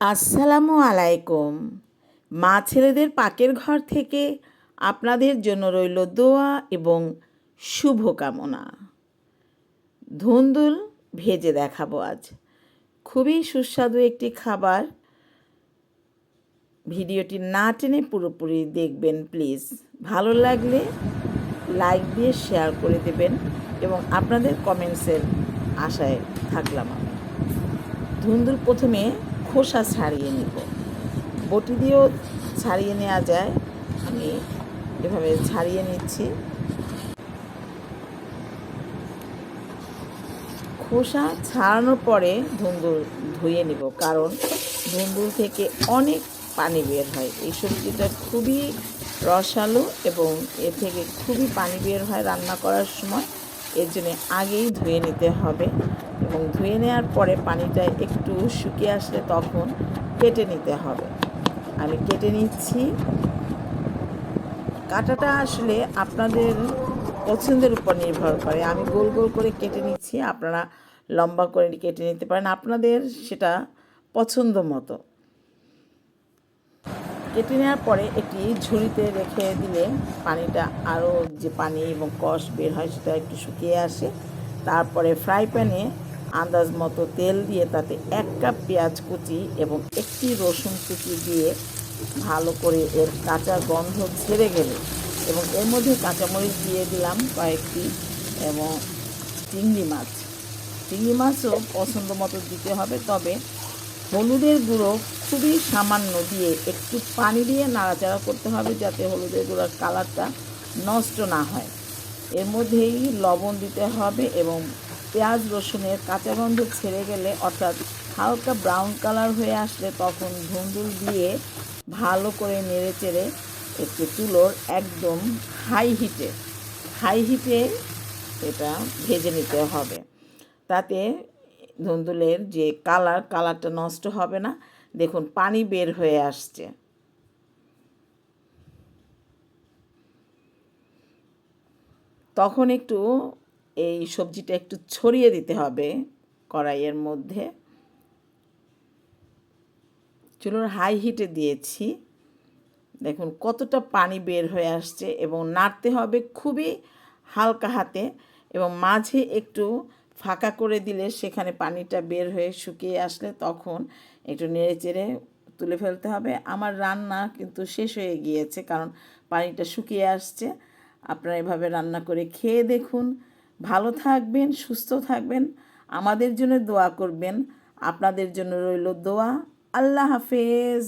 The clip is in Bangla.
আসসালামু আলাইকুম। মা ছেলেদের পাকের ঘর থেকে আপনাদের জন্য রইল দোয়া এবং শুভকামনা। ধুন্দুল ভেজে দেখাবো আজ। খুবই সুস্বাদু একটি খাবার। ভিডিওটি না টেনে পুরোপুরি দেখবেন, প্লিজ। ভালো লাগলে লাইক দিয়ে শেয়ার করে দেবেন এবং আপনাদের কমেন্টসের আশায় থাকলাম আমি। ধুন্দুল প্রথমে খোসা ছাড়িয়ে নিব। বটি দিয়েও ছাড়িয়ে নেওয়া যায়। আমি এভাবে ছাড়িয়ে নিচ্ছি। খোসা ছাড়ানোর পরে ধুন্দুল ধুয়ে নিব, কারণ ধুন্দুল থেকে অনেক পানি বের হয়। এই সবজিটা খুবই রসালো এবং এর থেকে খুবই পানি বের হয় রান্না করার সময়। এর জন্য আগেই ধুয়ে নিতে হবে। এবং ধুয়ে নেওয়ার পরে পানিটা একটু শুকিয়ে আসলে তখন কেটে নিতে হবে। আমি কেটে নিচ্ছি। কাটাটা আসলে আপনাদের পছন্দের উপর নির্ভর করে। আমি গোল গোল করে কেটে নিচ্ছি। আপনারা লম্বা করে কেটে নিতে পারেন। আপনাদের সেটা পছন্দ মতো। কেটে নেওয়ার পরে একটি ঝুড়িতে রেখে দিলে পানিটা আরও যে পানি এবং কষ বের হয় সেটা একটু শুকিয়ে আসে। তারপরে ফ্রাই প্যানে আন্দাজ মতো তেল দিয়ে তাতে এক কাপ পেঁয়াজ কুচি এবং একটি রসুন কুচি দিয়ে ভালো করে এর কাঁচা গন্ধ ছেড়ে গেলে। এবং এর মধ্যে কাঁচামরিচ দিয়ে দিলাম কয়েকটি এবং চিংড়ি মাছ। চিংড়ি মাছও পছন্দ মতো দিতে হবে, তবে হলুদের গুঁড়ো খুবই সামান্য দিয়ে একটু পানি দিয়ে নাড়াচাড়া করতে হবে যাতে হলুদের গুঁড়োর কালারটা নষ্ট না হয়। এর মধ্যেই লবণ দিতে হবে এবং পেঁয়াজ রসুনের কাঁচা গন্ধ ছেড়ে গেলে অর্থাৎ হালকা ব্রাউন কালার হয়ে আসলে তখন ধুন্দুল দিয়ে ভালো করে নেড়ে চেড়ে একটু চুলোর একদম হাই হিটে হাই হিটে এটা ভেজে নিতে হবে। তাতে ধুন্দুলের যে কালার, কালারটা নষ্ট হবে না। দেখুন, পানি বের হয়ে আসছে। তখন একটু এই সবজিটা একটু ছড়িয়ে দিতে হবে কড়াইয়ের মধ্যে। চুলোর হাই হিটে দিয়েছি। দেখুন কতটা পানি বের হয়ে আসছে এবং নাড়তে হবে খুবই হালকা হাতে এবং মাঝে একটু ফাঁকা করে দিলে সেখানে পানিটা বের হয়ে শুকিয়ে আসলে তখন একটু নেড়ে চেড়ে তুলে ফেলতে হবে। আমার রান্না কিন্তু শেষ হয়ে গিয়েছে কারণ পানিটা শুকিয়ে আসছে। আপনারা এভাবে রান্না করে খেয়ে দেখুন। ভালো থাকবেন সুস্থ থাকবেন। আমাদের জন্য দোয়া করবেন। আপনাদের জন্য রইল দোয়া। আল্লাহ হাফেজ।